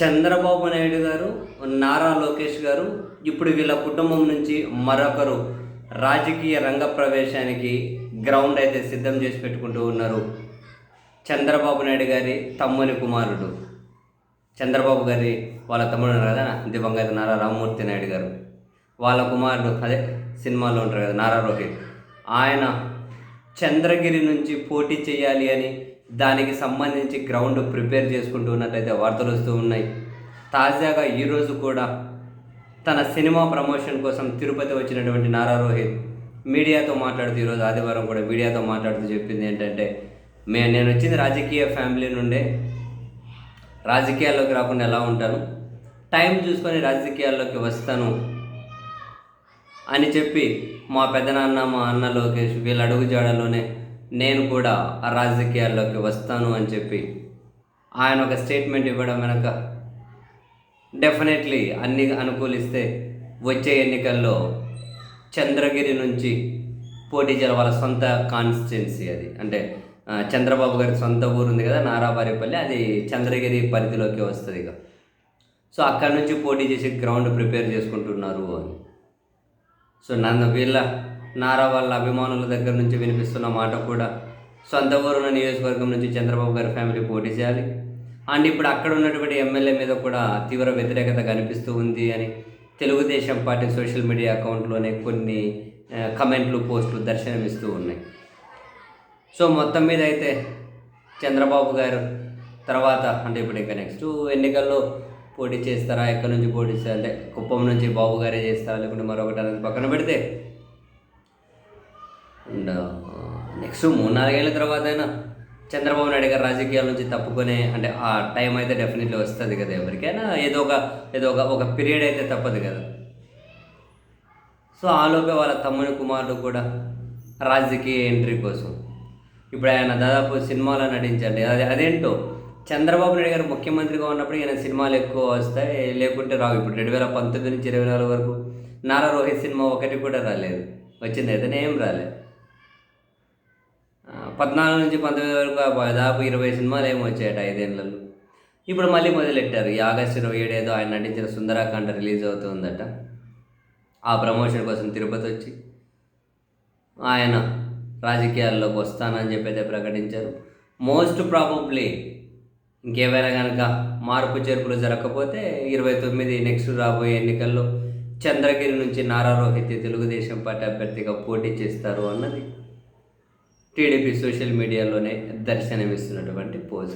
చంద్రబాబు నాయుడు గారు నారా లోకేష్ గారు ఇప్పుడు వీళ్ళ కుటుంబం నుంచి మరొకరు రాజకీయ రంగ ప్రవేశానికి గ్రౌండ్ అయితే సిద్ధం చేసి పెట్టుకుంటూ ఉన్నారు చంద్రబాబు నాయుడు గారి తమ్ముని కుమారుడు. చంద్రబాబు గారి వాళ్ళ తమ్ముడు కదా దివంగత నారా రామ్మూర్తి నాయుడు గారు. వాళ్ళ కుమారుడు అదే సినిమాలో ఉంటారు కదా నారా రోహిత్. ఆయన చంద్రగిరి నుంచి పోటీ చేయాలి అని దానికి సంబంధించి గ్రౌండ్ ప్రిపేర్ చేసుకుంటూ ఉన్నట్లయితే వార్తలు వస్తూ ఉన్నాయి. తాజాగా ఈరోజు కూడా తన సినిమా ప్రమోషన్ కోసం తిరుపతి వచ్చినటువంటి నారా రోహిత్ మీడియాతో మాట్లాడుతూ ఈరోజు ఆదివారం కూడా మీడియాతో మాట్లాడుతూ చెప్పింది ఏంటంటే మే నేను వచ్చింది రాజకీయ ఫ్యామిలీ నుండే. రాజకీయాల్లోకి రాకుండా ఎలా ఉంటాను? టైం చూసుకొని రాజకీయాల్లోకి వస్తాను. అని చెప్పి మా పెదనాన్న మా అన్న లోకేష్ వీళ్ళ అడుగుజాడలోనే నేను కూడా ఆ రాజకీయాల్లోకి వస్తాను అని చెప్పి ఆయన ఒక స్టేట్మెంట్ ఇవ్వడం వెనక డెఫినెట్లీ అన్ని అనుకూలిస్తే వచ్చే ఎన్నికల్లో చంద్రగిరి నుంచి పోటీ చేయాలి. వాళ్ళ సొంత కాన్స్టిట్యున్సీ అది. అంటే చంద్రబాబు గారి సొంత ఊరు ఉంది కదా నారాబారిపల్లి అది చంద్రగిరి పరిధిలోకి వస్తుంది ఇక. సో అక్కడ నుంచి పోటీ చేసి గ్రౌండ్ ప్రిపేర్ చేసుకుంటున్నారు అని. సో నన్ను వీళ్ళ నారా వాళ్ళ అభిమానుల దగ్గర నుంచి వినిపిస్తున్న మాట కూడా సొంత ఊరున్న నియోజకవర్గం నుంచి చంద్రబాబు గారి ఫ్యామిలీ పోటీ చేయాలి. అండ్ ఇప్పుడు అక్కడ ఉన్నటువంటి ఎమ్మెల్యే మీద కూడా తీవ్ర వ్యతిరేకత కనిపిస్తూ ఉంది అని తెలుగుదేశం పార్టీ సోషల్ మీడియా అకౌంట్లోనే కొన్ని కమెంట్లు పోస్టులు దర్శనమిస్తూ ఉన్నాయి. సో మొత్తం మీద అయితే చంద్రబాబు గారు తర్వాత అంటే ఇప్పుడు ఇంకా నెక్స్ట్ ఎన్నికల్లో పోటీ చేస్తారా? ఎక్కడి నుంచి పోటీ చేయాలి అంటే కుప్పం నుంచి బాబు గారే చేస్తారా? లేకుంటే మరొకటి అనేది పక్కన పెడితే? అండ్ నెక్స్ట్ మూడు నాలుగేళ్ళ తర్వాత అయినా చంద్రబాబు నాయుడు గారు రాజకీయాల నుంచి తప్పుకునే అంటే ఆ టైం అయితే డెఫినెట్లీ వస్తుంది కదా ఎవరికైనా. ఏదో ఒక ఏదో ఒక ఒక పీరియడ్ అయితే తప్పదు కదా. సో ఆలోపే వాళ్ళ తమ్ముని కుమారుడు కూడా రాజకీయ ఎంట్రీ కోసం. ఇప్పుడు ఆయన దాదాపు సినిమాలో నటించండి. అది అదేంటో? చంద్రబాబు నాయుడు గారు ముఖ్యమంత్రిగా ఉన్నప్పుడు ఈయన సినిమాలు ఎక్కువ వస్తాయి. లేకుంటే రావు ఇప్పుడు రెండు వేల పంతొమ్మిది నుంచి ఇరవై నాలుగు వరకు నారా రోహిత్ సినిమా ఒకటి కూడా రాలేదు. వచ్చింది అయితే ఏం రాలేదు పద్నాలుగు నుంచి పంతొమ్మిది వరకు దాదాపు ఇరవై సినిమాలు ఏమి వచ్చాయట ఐదేళ్ళలో. ఇప్పుడు మళ్ళీ మొదలెట్టారు. ఈ ఆగస్టు ఇరవై ఏడు ఏదో ఆయన నటించిన సుందరాకాండ రిలీజ్ అవుతుందట. ఆ ప్రమోషన్ కోసం తిరుపతి వచ్చి ఆయన రాజకీయాల్లోకి వస్తానని చెప్పి అయితే ప్రకటించారు. మోస్ట్ ప్రాబబ్లీ ఇంకేమైనా కనుక మార్పు చేర్పులు జరగకపోతే ఇరవై తొమ్మిది నెక్స్ట్ రాబోయే ఎన్నికల్లో చంద్రగిరి నుంచి నారా రోహిత్ తెలుగుదేశం పార్టీ అభ్యర్థిగా పోటీ చేస్తారు అన్నది టీడీపీ సోషల్ మీడియాలోనే దర్శనమిస్తున్నటువంటి పోజ్